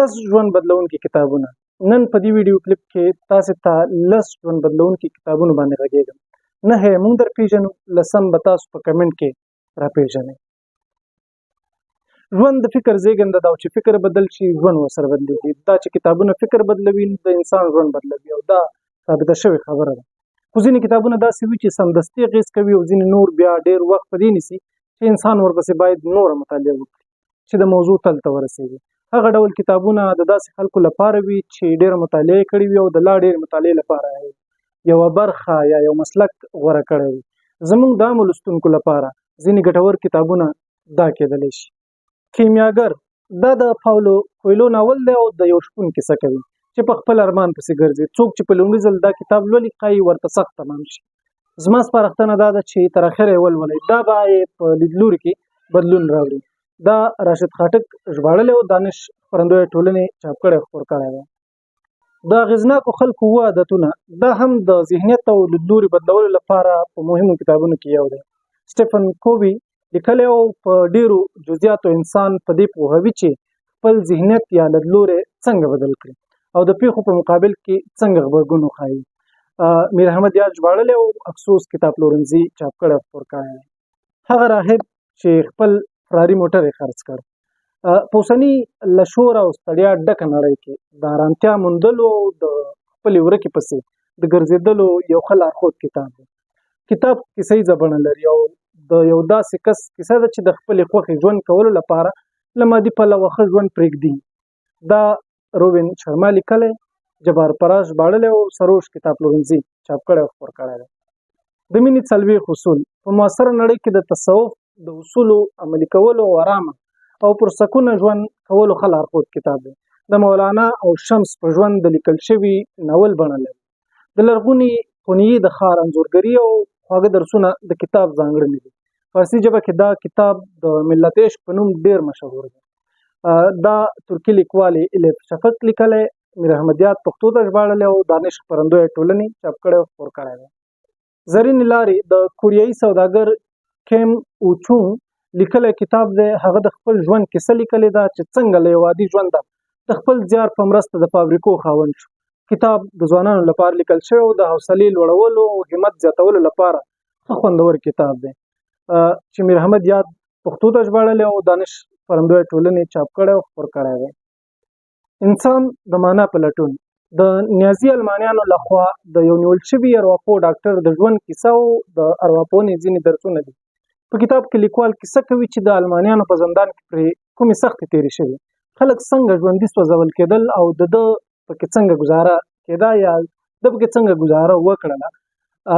لس ژوند بدلونکي کتابونه. نن په دې ویډیو کلیپ کې تاسو ته لس ژوند بدلونکي کتابونه باندې غږیږم نه هي مونږ در پیژنو لسم به تاسو په کمنټ کې را پیژنئ ژوند د فکر زیږنده دا چې فکر بدل شي ژوند وسره بدلېږي. دا چې کتابونه فکر بدلوي د انسان ژوند بدلوي او دا ثابته شوې خبره ده. خو ځینې کتابونه داسې وي چې سمدستي اغېز کوي او ځینې نور بیا ډېر وخت په دې نیسي چې انسان ورپسې باید نوره مطالعه وکړي چې د موضوع تل ته ورسېږي هغه ډول کتابونه د داسې خلکو لپاره وي چې ډېر مطالعه کړي وي او د لا ډېر مطالعې لپاره یوه برخه یا یو مسلک غوره کړی وي. زموږ د عامو لوستونکو لپاره ځینې ګټور کتابونه دا کېدلی شي. کیمیاګر دا د پاولو کویلو ناول دی او د یو شپون کیسه کوي چې په خپل ارمان پسې ګرځي. څوک چې په لومړي ځل دا کتاب لولي ښایي ورته سخت تمام شي. زما سپارښتنه دا ده چې تر اخره یې ولولئ. دا به په لیدلوري کې بدلون راوړي دا راشد خاټک ژباړلی او دانش خپرندویه ټولنې چاپ کړی خپور کړی دی. د اغېزناکو خلکو اووه عادتونه دا هم د ذهنیت او لیدلوري بدلولو لپاره په مهمو کتابونو کې یو دی. سټیفن کوبي لیکلی او په ډیرو جزئیاتو انسان په دې پوهوي چې خپل ذهنیت یا لیدلوری څنګه بدل کړي او د پیښو په مقابل کې څنګه غبرګون وښایي میر احمد یاد ژباړلی او افسوس کتاب پلورنځي چاپ کړی خپور کړی هغه راهب چې خپل فراري موټر یې خرڅ کړ. په اوسني له شور او ستړیا ډکه نړۍ کې د ارامتیا موندلو د خپلې ورکې پسې د ګرځېدلو یو ښه لارښود کتاب دی. کتاب ییزه بڼه لري او د یو داسې کس کیسه ده چې د خپلې خوښې ژوند کولو لپاره له مادي پلوه ښه ژوند پرېږدي. دا روبین شرما لیکلی جبار پراش ژباړلی او سروش کتاب پلورنځي چاپ کړی او خپور کړی دی. د مینې څلوېښت اصول. په معاصره نړۍ کې د تصوف د اصولو عملي کولو او آرامه او پر سکونه ژوند کولو ښه لارښود کتاب دی. د مولانا او شمس په ژوند د لیکل شوي ناول بڼه لري. د لرغوني خونیي د ښار انځورګري او خواږه درسونه د کتاب ځانګړنې دي. فارسي ژبه کې دا کتاب د ملت عشق په نوم ډیر مشهور دی. دا ترکی لیکوالې الیف شفق لیکلی میر احمدیات پښتو ته ژباړلی او دانش خپرندویه ټولنې چاپ کړی او خپور کړی دی. زرینې لارې د کوریایي سوداګر کیم اوچون لیکلی کتاب دی. هغه د خپل ژوند کیسه لیکلې ده چې څنګه له یو عادي ژونده د خپل زیار په مرسته د فابریکو خاوند شو. کتاب د ځوانانو لپاره لیکل شوی او د حوصلې لوړولو او همت زیاتولو لپاره ښه خوندور کتاب دی. چې میر احمد یاد پښتو ته ژباړلی او دانش خپرندویه ټولنې چاپ کړی او خپور کړی دی. انسان د معنا په لټون. د نیازي المانیانو لخوا د یو نیول شوي ارواپوه ډاکټر د ژوند کیسه او د ارواپوهنې ځینې درسونه دي په کتاب کې لیکوال کیسه کوي چې د المانیانو په زندان کې پرې کومې سختې تېرې شوې. خلک څنګه ژوندي سوځول کېدل او د ده پکې څنګه ګزاره کېده یا د پکې څنګه ګزاره وکړله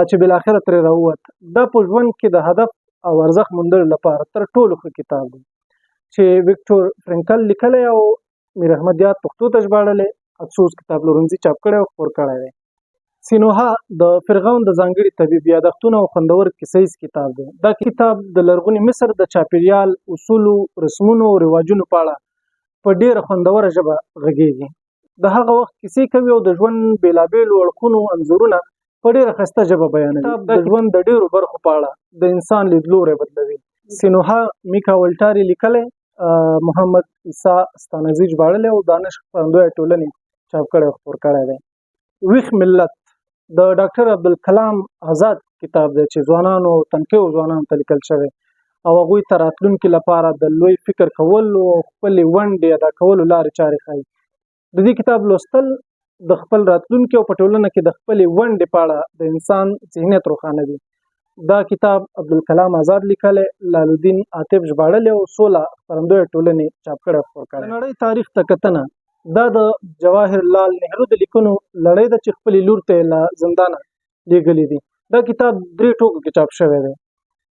چې بلاخره ترې راووت. دا په ژوند کې د هدف او ارزښت موندلو لپاره تر ټولو ښه کتاب دی. چې وکټور فرنکل لیکلی او میر احمد یاد پښتو ته ژباړلی افسوس کتاب لورنځي چاپ کړی او خپور کړی دی سینوها د فرعون د ځانګړي طبیب یادښتونه او خوندور کیسیز کتاب دی. دا کتاب د لرغوني مصر د چاپیریال اصولو رسمونو او رواجونو په اړه په ډیره خوندوره ژبه غږیږي. د هغه وخت کیسې کوي او د ژوند بیلابیلو اړخونو انځورونه په ډیره ښایسته ژبه بیانوي. د ژوند د ډیرو برخو په اړه د انسان لیدلوری بدلوي. سینوها میکا ولټاري لیکلی محمد عیسی ستانکزي ژباړلی او دانش خپرندویه ټولنې چاپ کړی خپور کړی دی. ویښ ملت د ډاکټر عبدالکلام آزاد کتاب دی چې ځوانانو تنکیو ځوانانو ته لیکل شوی. او هغوی ته راتلونکي لپاره د لوی فکر کولو او خپلې ونډې ادا کولو لارې چارې ښایي. د دې کتاب لوستل د خپل راتلونکي او په ټولنه کې د خپلې ونډې په اړه د انسان ذهنیت روښانوي دا کتاب عبدالکلام آزاد لیکلی لالودین عاطف ژباړلی او سوله خپرندویه ټولنې چاپ کړی خپور کړی. نړۍ تاریخ ته کتنه دا د جواهر لال نهرو د لیکنو لړۍ ده چې خپلې لور ته له زندانه لیږلي دي. دا کتاب درې ټوکو کې چاپ شوی دی.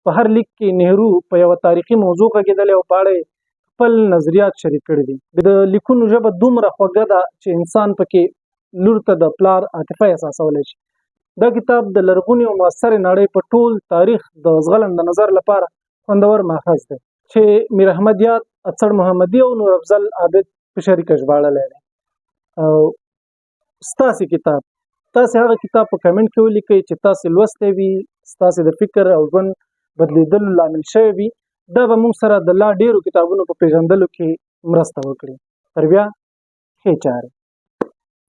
په هر لیک کې نهرو په یوه تاریخي موضوع غږېدلی او په اړه خپل نظریات شریک کړي دي. د لیکونو ژبه دومره خوږه ده چې انسان پکې لور ته د پلار عاطفه احساسولی شي. دا کتاب د لرغونې او معاصرې نړۍ په ټول تاریخ د زغلند نظر لپاره خوندور ماخذ دی. چې میر احمد یاد اڅړ محمدي او نور افضل عابد په شریکه ژباړلی دی. او ستاسې کتاب تاسې هغه کتاب په کمنټ کې ولیکئ چې تاسې لوستی وي ستاسې د فکر او ژوند بدلیدلو لامل شوی وي. دا به موږ سره د لا ډیرو کتابونو په پیژندلو کې مرسته وکړي. تر بیا ښې چارې